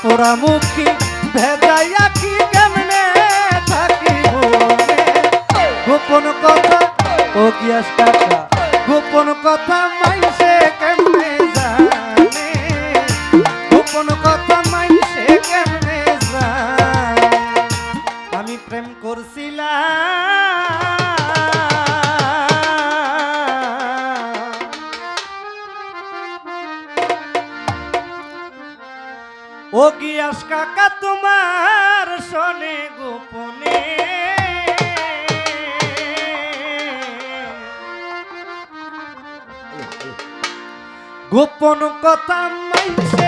পোড়া মুখী ভেজাইয়া কি কেমনে থাকি গোপন কথা ও গিয়াস গোপন কথা মাইছে।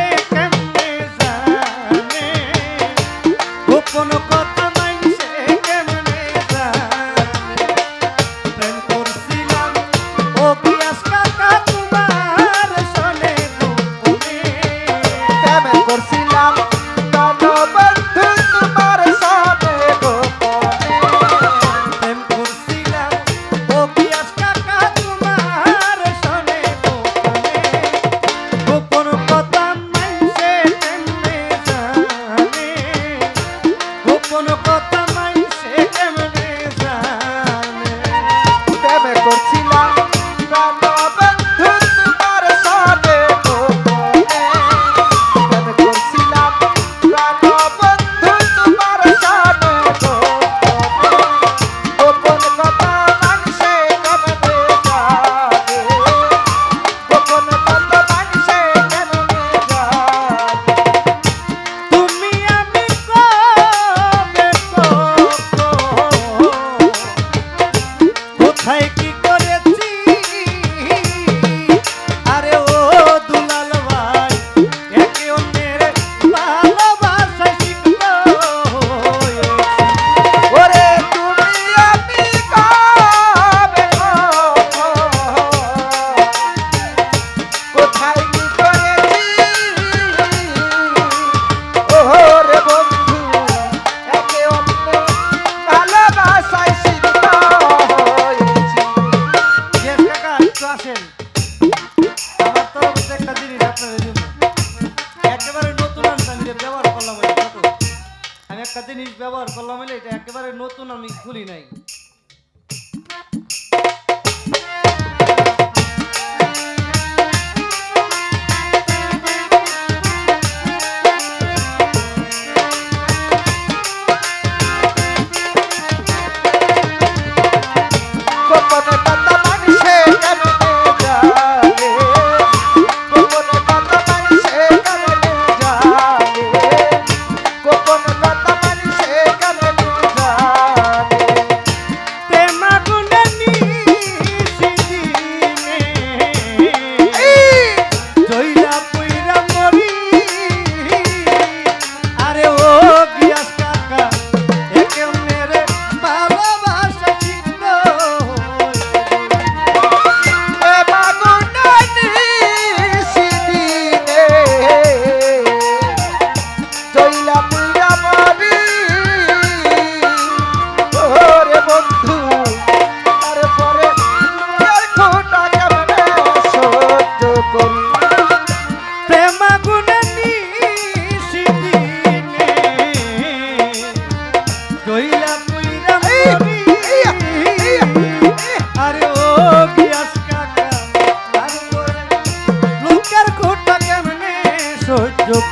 খোলামেলা এটা একেবারে নতুন আমি খুলি নাই।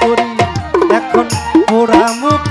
করি। এখন পোড়া মুখ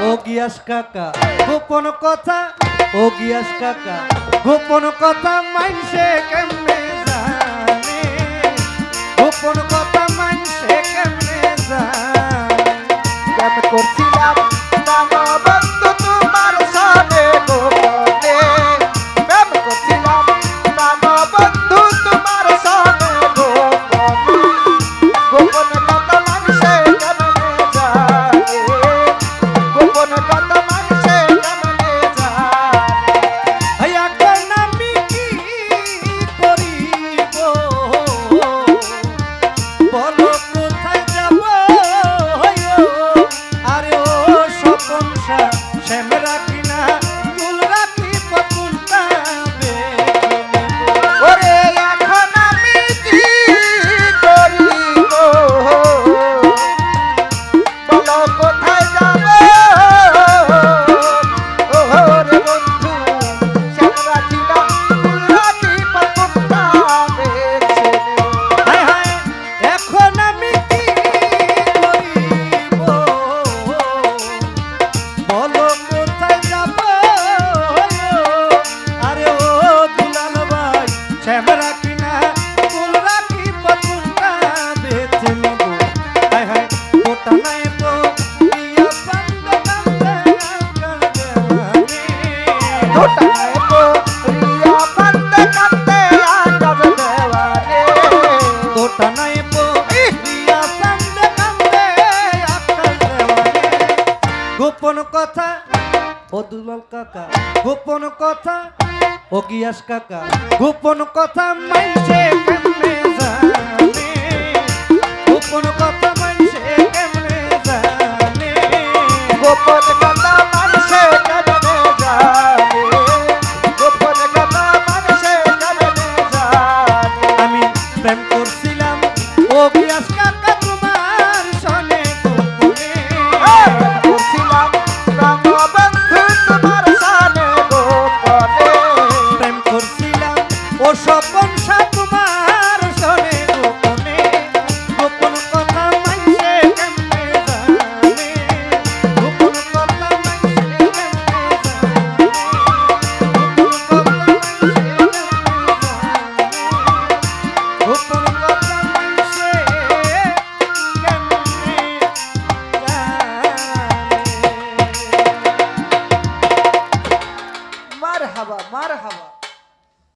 ও গিয়াস কাকা, গোপন কথা, ও গিয়াস কাকা, গোপন কথা মানসে কেমনে জানে? গোপন কথা মানসে কেমনে জানে? করছিলাম গোপন কথা ও দুলাল কাকা গোপন কথা ও গিয়াস কাকা গোপন কথা মাইছে।